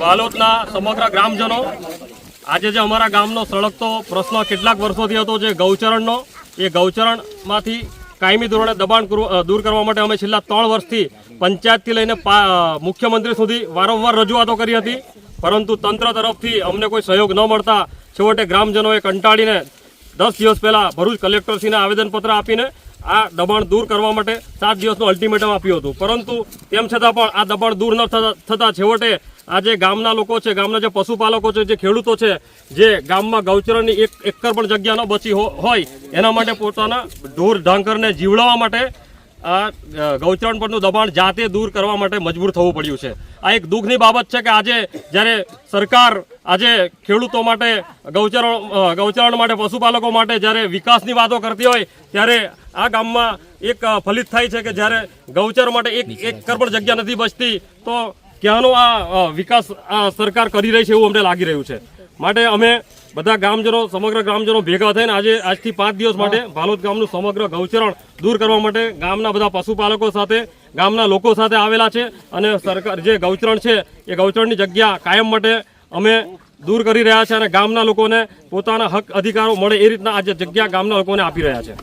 વાલોદના સમગ્ર ગ્રામજનો, આજે જે અમારા ગામનો સળગતો પ્રશ્ન કેટલાક વર્ષોથી હતો જે ગૌચરણનો, એ ગૌચરણમાંથી કાયમી ધોરણે દબાણ દૂર કરવા માટે અમે છેલ્લા ત્રણ વર્ષથી પંચાયતથી લઈને મુખ્યમંત્રી સુધી વારંવાર રજૂઆતો કરી હતી. પરંતુ તંત્ર તરફથી અમને કોઈ સહયોગ ન મળતા છેવટે ગ્રામજનોએ કંટાળીને દસ દિવસ પહેલાં ભરૂચ કલેક્ટરશ્રીને આવેદનપત્ર આપીને આ દબાણ દૂર કરવા માટે સાત દિવસનું અલ્ટિમેટમ આપ્યું હતું. પરંતુ તેમ છતાં પણ આ દબાણ દૂર ન થતાં છેવટે આ જે ગામના લોકો છે, ગામના જે પશુપાલકો છે, જે ખેડૂતો છે, જે ગામમાં ગૌચરણની એક એકર પણ જગ્યા ન બચી હોય, એના માટે પોતાના ઢોર ઢાંકરને જીવડાવવા માટે આ ગૌચરણ પરનું દબાણ જાતે દૂર કરવા માટે મજબૂર થવું પડ્યું છે. આ એક દુઃખની બાબત છે કે આજે જ્યારે સરકાર આજે ખેડૂતો માટે, ગૌચરણ ગૌચરણ માટે, પશુપાલકો માટે જ્યારે વિકાસની વાતો કરતી હોય, ત્યારે આ ગામમાં એક ફલિત થાય છે કે જ્યારે ગૌચર માટે એક એક કરપણ જગ્યા નથી બચતી, તો ક્યાંનો આ વિકાસ સરકાર કરી રહી છે એવું અમને લાગી રહ્યું છે. માટે અમે બધા ગામજનો સમગ્ર ગ્રામજનો ભેગા થઈને આજે આજથી પાંચ દિવસ માટે ભાલોદ ગામનું સમગ્ર ગૌચરણ દૂર કરવા માટે ગામના બધા પશુપાલકો સાથે ગામના લોકો સાથે આવેલા છે અને સરકાર જે ગૌચરણ છે એ ગૌચરણની જગ્યા કાયમ માટે અમે દૂર કરી રહ્યા છે અને ગામના લોકોને પોતાના હક અધિકારો મળે એ રીતના આજે જગ્યા ગામના લોકોને આપી રહ્યા છે.